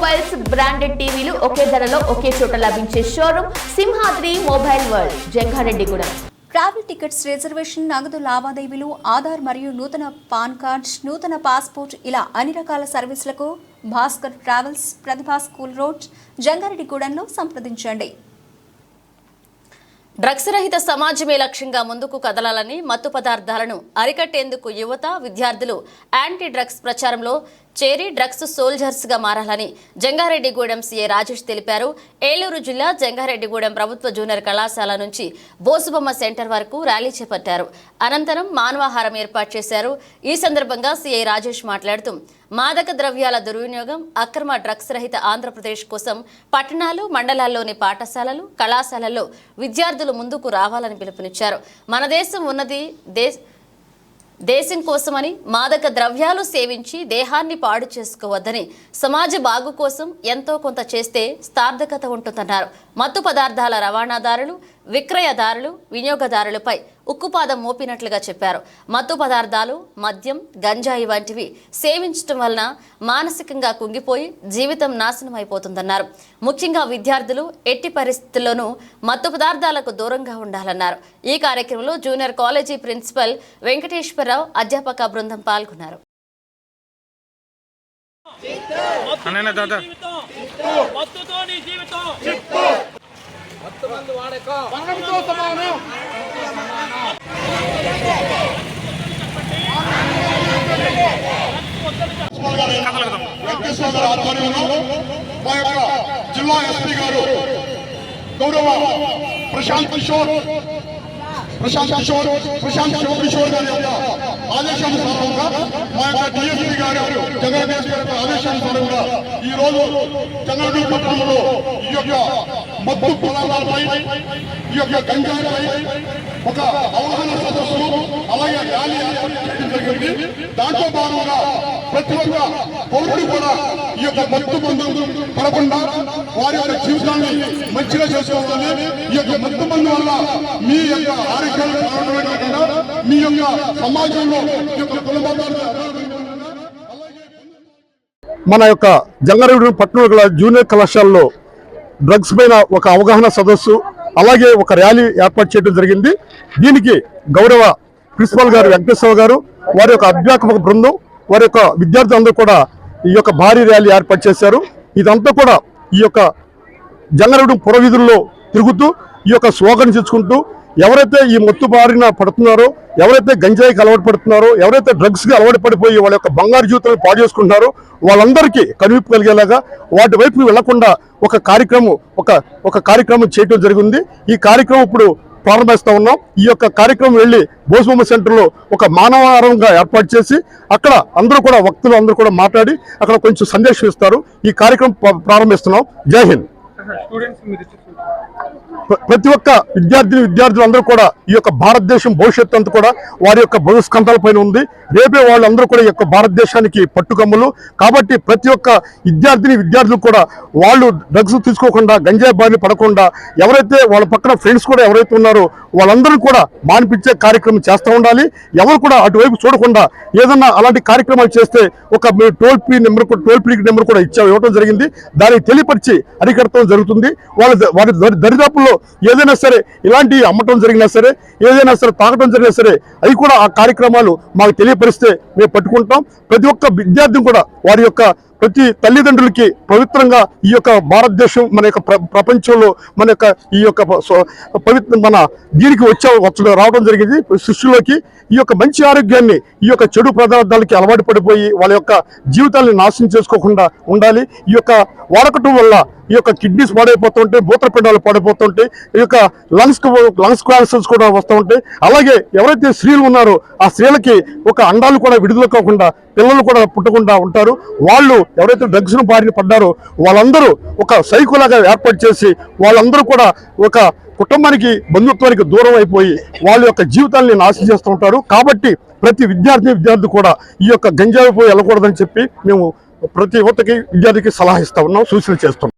Mobiles branded టీవీలు ఒకే ధరలో ఒకే చోట లభించే showroom Simhadri mobile world Jangareddygudem travel tickets reservation నగదు లావాదేవీలు ఆధార్ మరియు నూతన పాన్ కార్డ్ నూతన పాస్పోర్ట్ ఇలా అన్ని రకాల సర్వీసులకు Bhaskar travels Pratibha school road జంగారెడ్డిగూడెంలో సంప్రదించండి. డ్రగ్స్ రహిత సమాజమే లక్ష్యంగా ముందుకు కదలాలని మత్తు పదార్థాలను అరికట్టేందుకు యువత విద్యార్థులు యాంటీ డ్రగ్స్ ప్రచారంలో చేరి డ్రగ్స్ సోల్జర్స్గా మారాలని జంగారెడ్డిగూడెం సీఏ రాజేష్ తెలిపారు. ఏలూరు జిల్లా జంగారెడ్డిగూడెం ప్రభుత్వ జూనియర్ కళాశాల నుంచి బోసుబొమ్మ సెంటర్ వరకు ర్యాలీ చేపట్టారు. అనంతరం మానవాహారం ఏర్పాటు చేశారు. ఈ సందర్భంగా సీఐ రాజేష్ మాట్లాడుతూ మాదక ద్రవ్యాల దుర్వినియోగం అక్రమ డ్రగ్స్ రహిత ఆంధ్రప్రదేశ్ కోసం పట్టణాలు మండలాల్లోని పాఠశాలలు కళాశాలల్లో విద్యార్థులు ముందుకు రావాలని పిలుపునిచ్చారు. మన దేశం ఉన్నది దేశ దేశం కోసమని మాదక ద్రవ్యాలు సేవించి దేహాన్ని పాడు చేసుకోవద్దని సమాజ బాగు కోసం ఎంతో కొంత చేస్తే స్థార్థకత ఉంటుందన్నారు. మత్తు పదార్థాల రవాణాదారులు విక్రయదారులు వినియోగదారులపై ఉక్కుపాదం మోపినట్లుగా చెప్పారు. మత్తు పదార్థాలు మద్యం గంజాయి వంటివి సేవించడం వలన మానసికంగా కుంగిపోయి జీవితం నాశనం అయిపోతుందన్నారు ముఖ్యంగా విద్యార్థులు ఎట్టి పరిస్థితుల్లోనూ మత్తు పదార్థాలకు దూరంగా ఉండాలన్నారు. ఈ కార్యక్రమంలో జూనియర్ కాలేజీ ప్రిన్సిపల్ వెంకటేశ్వరరావు అధ్యాపక బృందం పాల్గొన్నారు. మత్తుతో నీ జీవితం! వెంకటేశ్వర గారి ఆధ్వర్యంలో మా యొక్క జిల్లా ఎస్పీ గారు గౌరవ ప్రశాంత్ కిషోర్ ప్రశాంత్ కిషోర్ ప్రశాంత్ శివ కిషోర్ గారి యొక్క ఆదేశానుసారంగా మా యొక్క డిఎస్పీ గారు జగన్ గారి ఆదేశానుసారంగా ఈ రోజు చంద్రగిరి పట్టణంలో ఈ యొక్క మత్తు పొలాలపై ఈ యొక్క గంజాయిపై ఒక అవగాహన ర్యాలీ ఏర్పాటు జరిగింది దాంతో భాగంగా ప్రతి ఒక్క పౌరుడు కూడా ఈ యొక్క మత్తు మందు పడకుండా వారి యొక్క జీవితాన్ని మంచిగా చేసుకోవాలని ఈ యొక్క మత్తు మందు వల్ల మీ యొక్క ఆరోగ్యాలు కారణమే కాకుండా మీ యొక్క సమాజంలో ఈ యొక్క మన యొక్క జంగారెడ్డి పట్టణ గల జూనియర్ కళాశాలలో డ్రగ్స్ పైన ఒక అవగాహన సదస్సు అలాగే ఒక ర్యాలీ ఏర్పాటు చేయడం జరిగింది. దీనికి గౌరవ ప్రిన్సిపల్ గారు వెంకటేశ్వర గారు వారి యొక్క అధ్యాపక బృందం వారి యొక్క విద్యార్థులందరూ కూడా ఈ యొక్క భారీ ర్యాలీ ఏర్పాటు చేశారు. ఇదంతా కూడా ఈ యొక్క జంగారెడ్డి పురవీధుల్లో తిరుగుతూ ఈ యొక్క స్లోగన్ తెచ్చుకుంటూ ఎవరైతే ఈ మత్తు బారిన పడుతున్నారో ఎవరైతే గంజాయికి అలవాటు పడుతున్నారో ఎవరైతే డ్రగ్స్కి అలవాటు పడిపోయి వాళ్ళ యొక్క బంగారు జీవితాన్ని పాడు చేసుకుంటున్నారో వాళ్ళందరికీ కనువిప్పు కలిగేలాగా వాటి వైపు వెళ్ళకుండా ఒక కార్యక్రమం ఒక ఒక కార్యక్రమం చేయడం జరిగింది. ఈ కార్యక్రమం ఇప్పుడు ప్రారంభిస్తూ ఉన్నాం. ఈ యొక్క కార్యక్రమం వెళ్ళి బోసుబొమ్మ సెంటర్లో ఒక మానవారంగా ఏర్పాటు చేసి అక్కడ అందరూ కూడా వక్తులు అందరూ కూడా మాట్లాడి అక్కడ కొంచెం సందేశం ఇస్తారు. ఈ కార్యక్రమం ప్రారంభిస్తున్నాం. జై హింద్. ప్రతి ఒక్క విద్యార్థిని విద్యార్థులు అందరూ కూడా ఈ యొక్క భారతదేశం భవిష్యత్తు అంతా కూడా వారి యొక్క భవిష్కంధాల పైన ఉంది. రేపే వాళ్ళందరూ కూడా ఈ యొక్క భారతదేశానికి పట్టుకమ్ములు. కాబట్టి ప్రతి ఒక్క విద్యార్థిని విద్యార్థులు కూడా వాళ్ళు డ్రగ్స్ తీసుకోకుండా గంజాయి బారిన పడకుండా ఎవరైతే వాళ్ళ పక్కన ఫ్రెండ్స్ కూడా ఎవరైతే ఉన్నారో వాళ్ళందరూ కూడా మానిపించే కార్యక్రమం చేస్తూ ఉండాలి. ఎవరు కూడా అటువైపు చూడకుండా ఏదన్నా అలాంటి కార్యక్రమాలు చేస్తే ఒక మీరు టోల్ ఫ్రీ నెంబర్ కూడా- టోల్ ఫ్రీ నెంబర్ కూడా ఇచ్చా ఇవ్వడం జరిగింది. దానికి తెలియపరిచి అరికడటం జరుగుతుంది. వాళ్ళ వారి దరిదాపుల్లో ఏదైనా సరే ఇలాంటి అమ్మటం జరిగినా సరే ఏదైనా సరే తాగటం జరిగినా సరే అవి కూడా ఆ కార్యక్రమాలు మాకు తెలియపరిస్తే మేము పట్టుకుంటాం. ప్రతి ఒక్క విద్యార్థిని కూడా వారి యొక్క ప్రతి తల్లిదండ్రులకి పవిత్రంగా ఈ యొక్క భారతదేశం మన యొక్క ప్ర- ప్రపంచంలో మన యొక్క ఈ యొక్క పవిత్ర మన దీనికి వచ్చే వచ్చడం రావడం జరిగింది. సృష్టిలోకి ఈ యొక్క మంచి ఆరోగ్యాన్ని ఈ యొక్క చెడు పదార్థాలకి అలవాటు పడిపోయి వాళ్ళ యొక్క జీవితాన్ని నాశనం చేసుకోకుండా ఉండాలి. ఈ యొక్క వాడకటం వల్ల ఈ యొక్క కిడ్నీస్ పాడైపోతుంటాయి మూత్రపిండాలు పాడైపోతుంటాయి ఈ యొక్క లంగ్స్ లంగ్స్ క్యాన్సర్స్ కూడా వస్తూ ఉంటాయి. అలాగే ఎవరైతే స్త్రీలు ఉన్నారో ఆ స్త్రీలకి ఒక అండాలు కూడా విడుదల కాకుండా పిల్లలు కూడా పుట్టకుండా ఉంటారు. వాళ్ళు ఎవరైతే డ్రగ్స్ను బారిన పడ్డారో వాళ్ళందరూ ఒక సైకోలాగా ఏర్పాటు చేసి వాళ్ళందరూ కూడా ఒక కుటుంబానికి బంధుత్వానికి దూరం అయిపోయి వాళ్ళ యొక్క జీవితాన్ని నాశనం చేస్తూ ఉంటారు. కాబట్టి ప్రతి విద్యార్థి విద్యార్థి కూడా ఈ యొక్క గంజాయి పోయి వెళ్ళకూడదని చెప్పి మేము ప్రతి యువతకి విద్యార్థికి సలహా ఇస్తా ఉన్నాం సూచనలు చేస్తున్నాం.